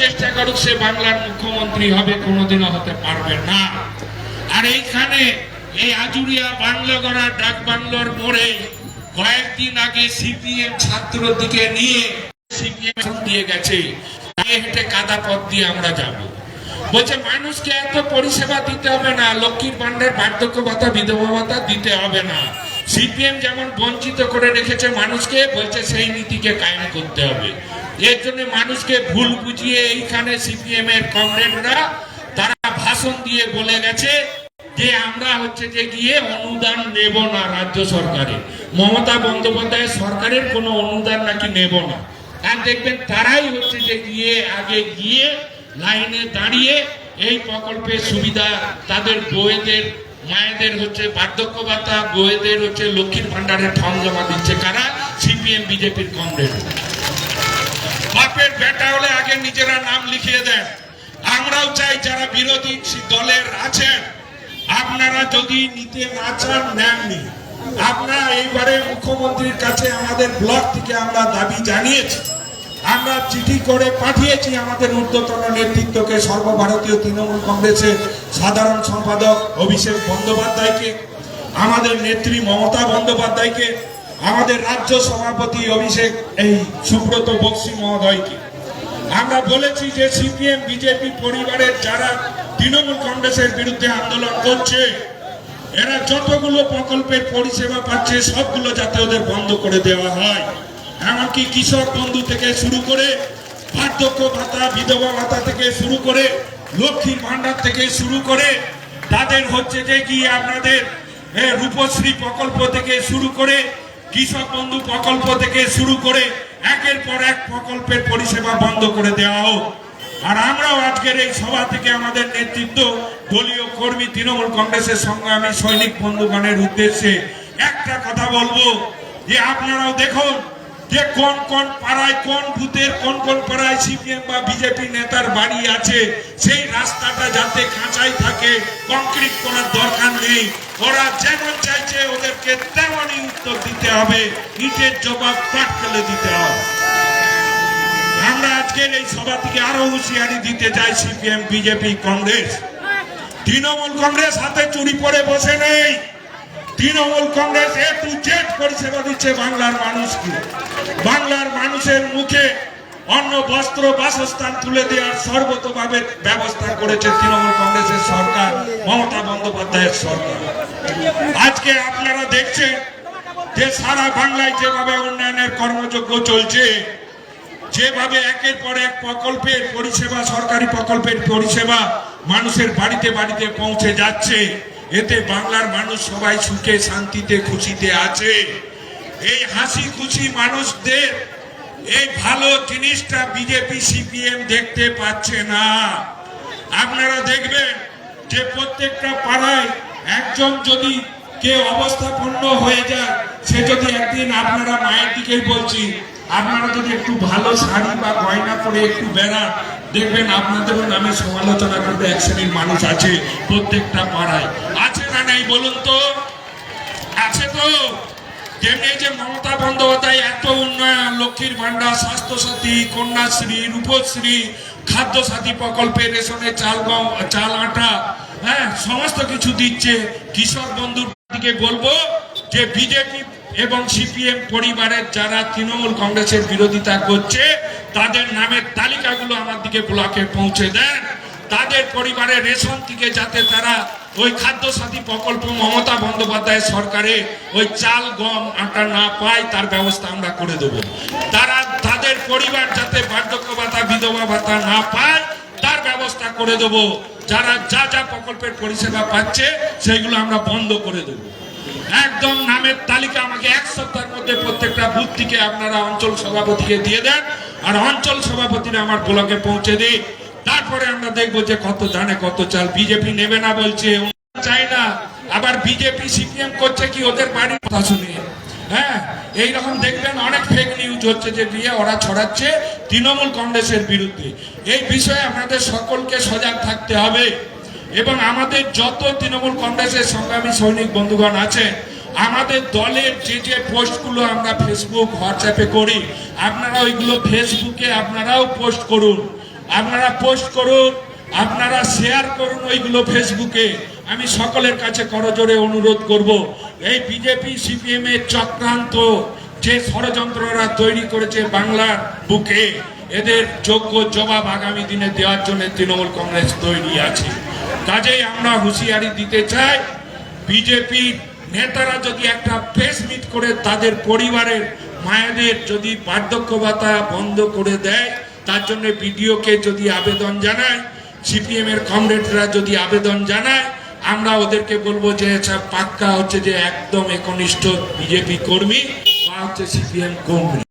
চেষ্টা করুক সে বাংলার মুখ্যমন্ত্রী হবে, কোনোদিনও হতে পারবে না। আর এইখানে এই আজুরিয়া বাংলাগড়া ডাক বাংলোর মোড়ে কয়েকদিন আগে সিপিএম ছাত্র দিকে নিয়ে সিপিএম দিয়ে গেছে। হেঁটে কাদা পথ দিয়ে আমরা যাব। বলছে, মানুষকে এত পরিষেবা দিতে হবে না, লক্ষ্মীর বার্ধক্য ভাতা বিধবা ভাতা দিতে হবে না। সিপিএম যেমন বঞ্চিত করে রেখেছে মানুষকে, বলছে সেই নীতিকে কায়েম করতে হবে। এর জন্য মানুষকে ভুল বুঝিয়ে এইখানে সিপিএম এর কমরেডরা তারা ভাষণ দিয়ে বলে গেছে যে আমরা হচ্ছে যে গিয়ে অনুদান নেব না রাজ্য সরকারে। মমতা বন্দ্যোপাধ্যায় সরকারের কোনো অনুদান নাকি নেব না। আর দেখবেন তারাই হচ্ছে যে গিয়ে আগে গিয়ে লাইনে দাঁড়িয়ে এই প্রকল্পের সুবিধা তাদের বউয়েদের, মায়েদের হচ্ছে বার্ধক্য ভাতা, বউয়েদের হচ্ছে লক্ষ্মীর ভান্ডারের ফর্ম জমা দিচ্ছে কারা? সিপিএম বিজেপির কংগ্রেস বাপের বেটা হলে আগে নিজেরা নাম লিখিয়ে দেন। আমরাও চাই যারা বিরোধী দলের আছেন, আপনারা যদি নিতে না চান, নেননি। আমরা এইবারে মুখ্যমন্ত্রীর কাছে আমাদের ব্লক থেকে আমরা দাবি জানিয়েছি। আমরা চিঠি করে পাঠিয়েছি আমাদের ঊর্ধ্বতন নেতৃত্বকে, সর্বভারতীয় তৃণমূল কংগ্রেসের সাধারণ সম্পাদক অভিষেক বন্দ্যোপাধ্যায়কে, আমাদের নেত্রী মমতা বন্দ্যোপাধ্যায়কে আমাদের রাজ্য সভাপতি অভিষেক, এই সুব্রত বক্সি মহোদয়কে। আমরা বলেছি যে সিপিএম, বিজেপি পরিবারের যারা তৃণমূল কংগ্রেসের বিরুদ্ধে আন্দোলন করছে, এরা যতগুলো প্রকল্পের পরিষেবা পাচ্ছে, সবগুলো যাতে ওদের বন্ধ করে দেওয়া হয়। এমনকি কৃষক বন্ধু থেকে শুরু করে, বার্ধক্য ভাতা, বিধবা ভাতা থেকে শুরু করে, লক্ষ্মীর ভান্ডার থেকে শুরু করে, তাদের হচ্ছে যে কি আপনাদের রূপশ্রী প্রকল্প থেকে শুরু করে কৃষক বন্ধু প্রকল্প থেকে শুরু করে একের পর এক প্রকল্পের পরিষেবা বন্ধ করে দেওয়া হোক। আর আমরাও আজকের এই সভা থেকে আমাদের নেতৃত্ব, দলীয় কর্মী, তৃণমূল কংগ্রেসের সংগ্রামী সৈনিক বন্ধুগণের উদ্দেশ্যে একটা কথা বলব যে আপনারাও দেখুন যে কোন কোন পাড়ায়, কোন বুথের, কোন কোন পাড়ায় সিপিএম বা বিজেপি নেতার বাড়ি আছে, সেই রাস্তাটা যাতে কাঁচাই থাকে কংক্রিট করার দরকার নেই। ওরা যেমন চাইছে, ওদেরকে তেমনই উত্তর দিতে হবে। ইটের জবাব পাট ফেলে দিতে হবে। আমরা আজকের এই সভা থেকে আরও হুঁশিয়ারি দিতে চাই সিপিএম বিজেপি, কংগ্রেস। তৃণমূল কংগ্রেস হাতে চুরি পরে বসে নেই। Trinamool Congress A to Z পরিষেবা দিচ্ছে বাংলার মানুষকে। বাংলার মানুষের মুখে অন্ন, বস্ত্র, বাসস্থান তুলে দেওয়ার সর্বতভাবে ব্যবস্থা করেছে তৃণমূল কংগ্রেসের সরকার, মমতা বন্দ্যোপাধ্যায়ের সরকার। আজকে আপনারা দেখছেন যে সারা বাংলায় যেভাবে উন্নয়নের কর্মযজ্ঞ চলছে, যেভাবে একের পর এক প্রকল্পের পরিষেবা, সরকারি প্রকল্পের পরিষেবা মানুষের বাড়িতে বাড়িতে পৌঁছে যাচ্ছে এতে বাংলার মানুষ সবাই সুখে, শান্তিতে, খুশিতে আছে। এই হাসি খুশি মানুষদের এই ভালো জিনিসটা বিজেপি, সিপিএম দেখতে পাচ্ছে না। আপনারা দেখবেন যে প্রত্যেকটা পাড়ায় একজন যদি কে অবস্থাপন্ন হয়ে যায়, সে যদি একদিন আপনারা মায়ের দিকেই বলছি, আপনারা যদি একটু ভালো শাড়ি বা গয়না পরে একটু বেড়ান দেখবেন আপনাদেরও নামে সমালোচনা করবে, এক মানুষ আছে, প্রত্যেকটা পাড়ায়। আছে না নাই বলুন তো? আছে তো? যেমনি যে মমতা বন্দ্যোপাধ্যায় এত উন্নয়ন, লক্ষ্মীর ভান্ডার স্বাস্থ্যসাথী, কন্যাশ্রী, রূপশ্রী খাদ্য সাথী প্রকল্পে রেশনে চাল গম, চাল আটা হ্যাঁ সমস্ত কিছু দিচ্ছে। কৃষক বন্ধুর দিকে বলব যে বিজেপি এবং সিপিএম পরিবারের যারা তৃণমূল কংগ্রেসের বিরোধিতা করছে তাদের নামের তালিকাগুলো আমার দিকে ব্লকে পৌঁছে দেন। তাদের পরিবারের রেশন থেকে যাতে তারা ওই খাদ্য সাথী প্রকল্প মমতা বন্দ্যোপাধ্যায় সরকারে ওই চাল, গম, আটা না পায়, তার ব্যবস্থা আমরা করে দেব। তারা, তাদের পরিবার যাতে বার্ধক্য ভাতা বিধবা ভাতা না পায়, তার ব্যবস্থা করে দেব। যারা যা যা প্রকল্পের পরিষেবা পাচ্ছে, সেইগুলো আমরা বন্ধ করে দেব। একদম নামের তালিকা আমাকে এক সপ্তাহের মধ্যে প্রত্যেকটা বুথ থেকে আপনারা অঞ্চল সভাপতিকে দিয়ে দেন। আর অঞ্চল সভাপতিরা আমার ব্লকে পৌঁছে দিই তারপরে আমরা দেখব যে কত জানে কত চাল বিজেপি নেবে না বলছে। চায় না। আবার বিজেপি, সিপিএম করছে কি ওদের বাড়ির কথা শুনে। হ্যাঁ এইরকম দেখবেন অনেক ফেক নিউজ হচ্ছে যে দিয়ে ওরা ছড়াচ্ছে তৃণমূল কংগ্রেসের বিরুদ্ধে। এই বিষয়ে আমাদের সকলকে সজাগ থাকতে হবে। এবং আমাদের যত তৃণমূল কংগ্রেসের সংগ্রামী সৈনিক বন্ধুগণ আছে আমাদের দলের যে যে পোস্টগুলো আমরা ফেসবুক হোয়াটসঅ্যাপে করি, আপনারা ওইগুলো ফেসবুকে আপনারাও পোস্ট করুন। আপনারা পোস্ট করুন, আপনারা শেয়ার করুন ওইগুলো ফেসবুকে আমি সকলের কাছে করজোরে অনুরোধ করব, এই বিজেপি সিপিএম এর চক্রান্ত যে ষড়যন্ত্ররা তৈরি করেছে বাংলার বুকে, এদের যোগ্য জবাব আগামী দিনে দেওয়ার জন্য তৃণমূল কংগ্রেস তৈরি আছে। কাজেই আমরা হুঁশিয়ারি দিতে চাই বিজেপির নেতারা যদি একটা প্রেস মিট করে তাদের পরিবারের মায়েদের যদি বার্ধক্য ভাতা বন্ধ করে দেয়, তার জন্য বিডিওকে যদি আবেদন জানায় সিপিএম এর কমরেডরা যদি আবেদন জানায়, আমরা ওদেরকে বলব যে পাক্কা হচ্ছে যে একদম একনিষ্ঠ বিজেপি কর্মী বা হচ্ছে সিপিএম কর্মী।